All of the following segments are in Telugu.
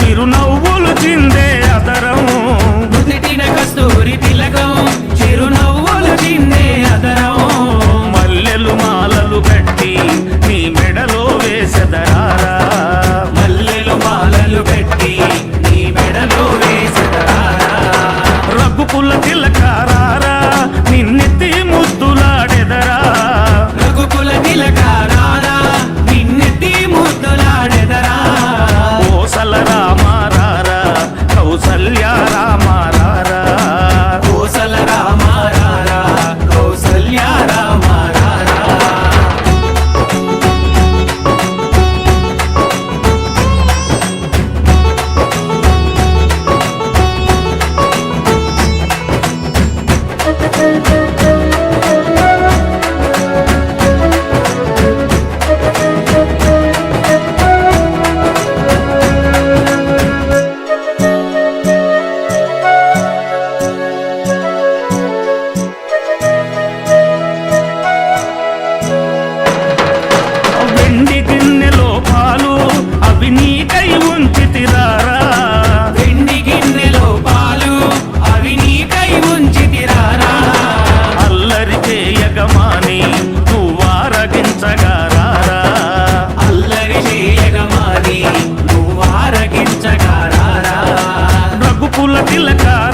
చిరునవ్వులు చిందే పుల్ల తిలక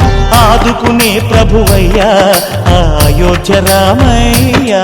ఆదుకునే ప్రభువయ్యా అయోధ్య రామయ్యా.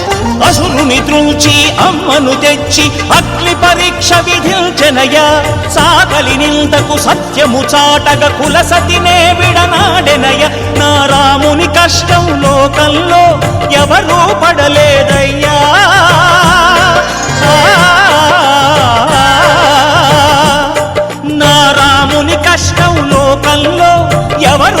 అసురుని త్రుంచి అమ్మను తెచ్చి అగ్ని పరీక్ష విధించెనయా. సాగలి నిందకు సత్యము చాటగ కులసతినే విడనాడెనయ. నా రాముని కష్టం లోకంలో ఎవరూ పడలేదయ్యా. నా రాముని కష్టం లోకంలో ఎవరు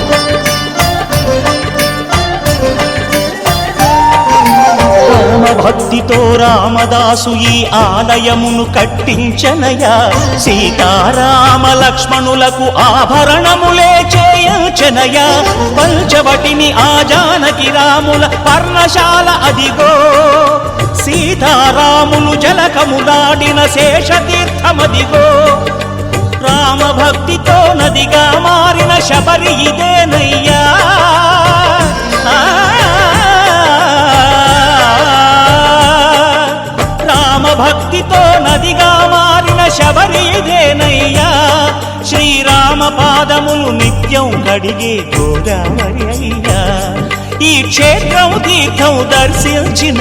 రామ భక్తితో రామదాసు ఈ ఆలయమును కట్టించనయా. సీతారామ లక్ష్మణులకు ఆభరణములే చేయచనయా. పంచవటిని ఆ జానకి రాముల పర్ణశాల అదిగో. సీతారాములు జలకములాడిన శేషతీర్థమదిగో. రామ భక్తితో నదిగా మారిన శబరి ఇదే. శబరి ఇదేనయ్యా శ్రీరామ పాదములు నిత్యం కడిగే గోదావరి అయ్యా. ఈ క్షేత్రం తీర్థం దర్శించిన